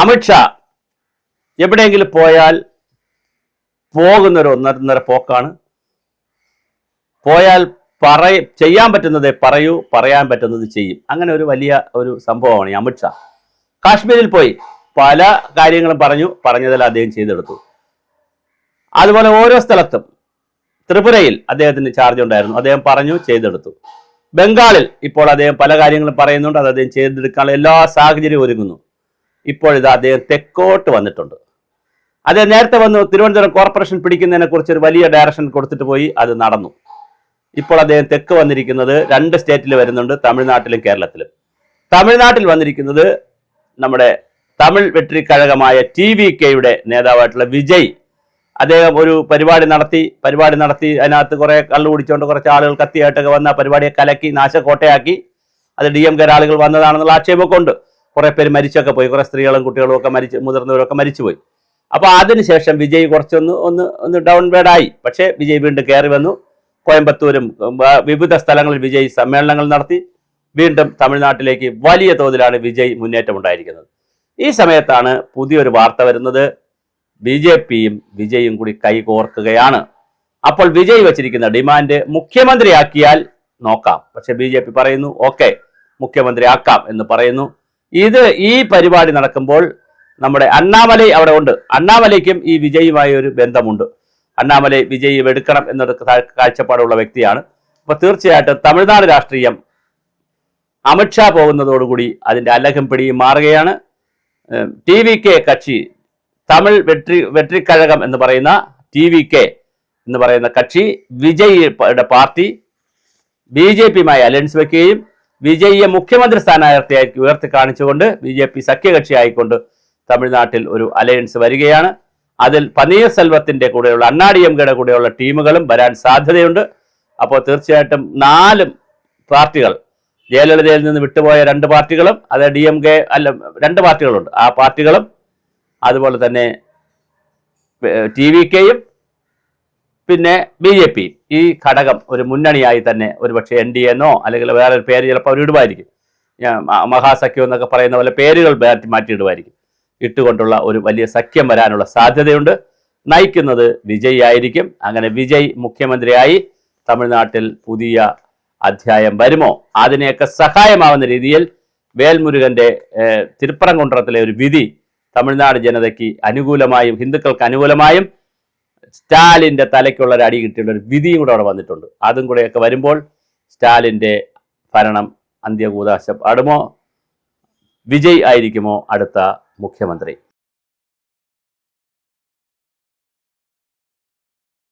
അമിത്ഷാ എവിടെയെങ്കിലും പോയാൽ പോകുന്നൊരു ഒന്നര പോക്കാണ്. പോയാൽ പറയ ചെയ്യാൻ പറ്റുന്നതേ പറയൂ പറയാൻ പറ്റുന്നത് ചെയ്യും. അങ്ങനെ ഒരു വലിയ ഒരു സംഭവമാണ് ഈ അമിത്ഷാ കാശ്മീരിൽ പോയി പല കാര്യങ്ങളും പറഞ്ഞു പറഞ്ഞതെല്ലാം അദ്ദേഹം ചെയ്തെടുത്തു. അതുപോലെ ഓരോ സ്ഥലത്തും ത്രിപുരയിൽ അദ്ദേഹത്തിന് ചാർജ് ഉണ്ടായിരുന്നു. അദ്ദേഹം പറഞ്ഞു ചെയ്തെടുത്തു. ബംഗാളിൽ ഇപ്പോൾ അദ്ദേഹം പല കാര്യങ്ങളും പറയുന്നുണ്ട്. അത് അദ്ദേഹം ചെയ്തെടുക്കാനുള്ള എല്ലാ സാഹചര്യവും ഒരുങ്ങുന്നു. ഇപ്പോൾ ഇത് അദ്ദേഹം തെക്കോട്ട് വന്നിട്ടുണ്ട്. അദ്ദേഹം നേരത്തെ വന്നു തിരുവനന്തപുരം കോർപ്പറേഷൻ പിടിക്കുന്നതിനെ കുറിച്ച് ഒരു വലിയ ഡയറക്ഷൻ കൊടുത്തിട്ട് പോയി അത് നടന്നു. ഇപ്പോൾ അദ്ദേഹം തെക്ക് വന്നിരിക്കുന്നത് രണ്ട് സ്റ്റേറ്റിൽ വരുന്നുണ്ട് തമിഴ്നാട്ടിലും കേരളത്തിലും. തമിഴ്നാട്ടിൽ വന്നിരിക്കുന്നത് നമ്മുടെ തമിഴ് വെട്രിക്കഴകമായ ടി വി കെയുടെ നേതാവായിട്ടുള്ള വിജയ്. അദ്ദേഹം ഒരു പരിപാടി നടത്തി പരിപാടി നടത്തി അതിനകത്ത് കുറേ കള്ളു കുടിച്ചുകൊണ്ട് കുറച്ച് ആളുകൾ കത്തിയായിട്ടൊക്കെ വന്ന പരിപാടിയെ കലക്കി നാശക്കോട്ടയാക്കി. അത് ഡി എം കെ ആളുകൾ വന്നതാണെന്നുള്ള ആക്ഷേപമൊക്കെ ഉണ്ട്. കുറെ പേര് മരിച്ചൊക്കെ പോയി. കുറെ സ്ത്രീകളും കുട്ടികളും ഒക്കെ മരിച്ച് മുതിർന്നവരൊക്കെ മരിച്ചുപോയി. അപ്പോൾ അതിനുശേഷം വിജയ് കുറച്ചൊന്ന് ഒന്ന് ഒന്ന് ഡൗൺ ആയി. പക്ഷേ വിജയ് വീണ്ടും കയറി വന്നു. കോയമ്പത്തൂരും വിവിധ സ്ഥലങ്ങളിൽ വിജയ് സമ്മേളനങ്ങൾ നടത്തി. വീണ്ടും തമിഴ്നാട്ടിലേക്ക് വലിയ തോതിലാണ് വിജയ് മുന്നേറ്റം ഉണ്ടായിരിക്കുന്നത്. ഈ സമയത്താണ് പുതിയൊരു വാർത്ത വരുന്നത്. ബി ജെ പിയും വിജയും കൂടി കൈകോർക്കുകയാണ്. അപ്പോൾ വിജയ് വച്ചിരിക്കുന്ന ഡിമാൻഡ് മുഖ്യമന്ത്രിയാക്കിയാൽ നോക്കാം. പക്ഷെ ബി പറയുന്നു ഓക്കെ മുഖ്യമന്ത്രി ആക്കാം എന്ന് പറയുന്നു. ഇത് ഈ പരിപാടി നടക്കുമ്പോൾ നമ്മുടെ അണ്ണാമലൈ അവിടെ ഉണ്ട്. അണ്ണാമലയ്ക്കും ഈ വിജയുമായി ഒരു ബന്ധമുണ്ട്. അണ്ണാമലൈ വിജയി എടുക്കണം എന്നൊരു കാഴ്ചപ്പാടുള്ള വ്യക്തിയാണ്. അപ്പോൾ തീർച്ചയായിട്ടും തമിഴ്നാട് രാഷ്ട്രീയം അമിത്ഷാ പോകുന്നതോടുകൂടി അതിന്റെ അലഹം പിടിയും മാറുകയാണ്. ടി വി കെ കക്ഷി തമിഴ് വെട്രി വെട്രിക്കഴകം എന്ന് പറയുന്ന ടി വി കെ എന്ന് പറയുന്ന കക്ഷി വിജയിയുടെ പാർട്ടി ബി ജെ പിയുമായി അലയൻസ് വെക്കുകയും വിജയിയെ മുഖ്യമന്ത്രി സ്ഥാനാർത്ഥിയായി ഉയർത്തി കാണിച്ചുകൊണ്ട് ബി ജെ പി സഖ്യകക്ഷിയായിക്കൊണ്ട് തമിഴ്നാട്ടിൽ ഒരു അലയൻസ് വരികയാണ്. അതിൽ പനീർസെൽവത്തിന്റെ കൂടെയുള്ള അണ്ണാ ഡി എം കെയുടെ കൂടെയുള്ള ടീമുകളും വരാൻ സാധ്യതയുണ്ട്. അപ്പോൾ തീർച്ചയായിട്ടും നാലും പാർട്ടികൾ ജയലളിതയിൽ നിന്ന് വിട്ടുപോയ രണ്ട് പാർട്ടികളും അത് ഡി എം കെ അല്ല രണ്ട് പാർട്ടികളുണ്ട്. ആ പാർട്ടികളും അതുപോലെ തന്നെ ടി വി കെയും പിന്നെ ബി ജെ പി ഈ ഘടകം ഒരു മുന്നണിയായി തന്നെ ഒരുപക്ഷെ എൻ ഡി എന്നോ അല്ലെങ്കിൽ വേറൊരു പേര് ചിലപ്പോൾ അവർ ഇടുമായിരിക്കും. മഹാസഖ്യം എന്നൊക്കെ പറയുന്ന പോലെ പേരുകൾ മാറ്റി മാറ്റിയിടുമായിരിക്കും. ഇട്ടുകൊണ്ടുള്ള ഒരു വലിയ സഖ്യം വരാനുള്ള സാധ്യതയുണ്ട്. നയിക്കുന്നത് വിജയ് ആയിരിക്കും. അങ്ങനെ വിജയ് മുഖ്യമന്ത്രിയായി തമിഴ്നാട്ടിൽ പുതിയ അധ്യായം വരുമോ? അതിനെയൊക്കെ സഹായമാവുന്ന രീതിയിൽ വേൽമുരുകന്റെ ഏഹ്, തിരുപ്പറംകുன்றത്തിലെ ഒരു വിധി തമിഴ്നാട് ജനതയ്ക്ക് അനുകൂലമായും ഹിന്ദുക്കൾക്ക് അനുകൂലമായും സ്റ്റാലിന്റെ തലയ്ക്കുള്ള ഒരു അടി കിട്ടിയുള്ള ഒരു വിധിയും കൂടെ അവിടെ വന്നിട്ടുണ്ട്. അതും കൂടെയൊക്കെ വരുമ്പോൾ സ്റ്റാലിന്റെ ഭരണം അന്ത്യകൂതാശം അടുമോ? വിജയ് ആയിരിക്കുമോ അടുത്ത മുഖ്യമന്ത്രി?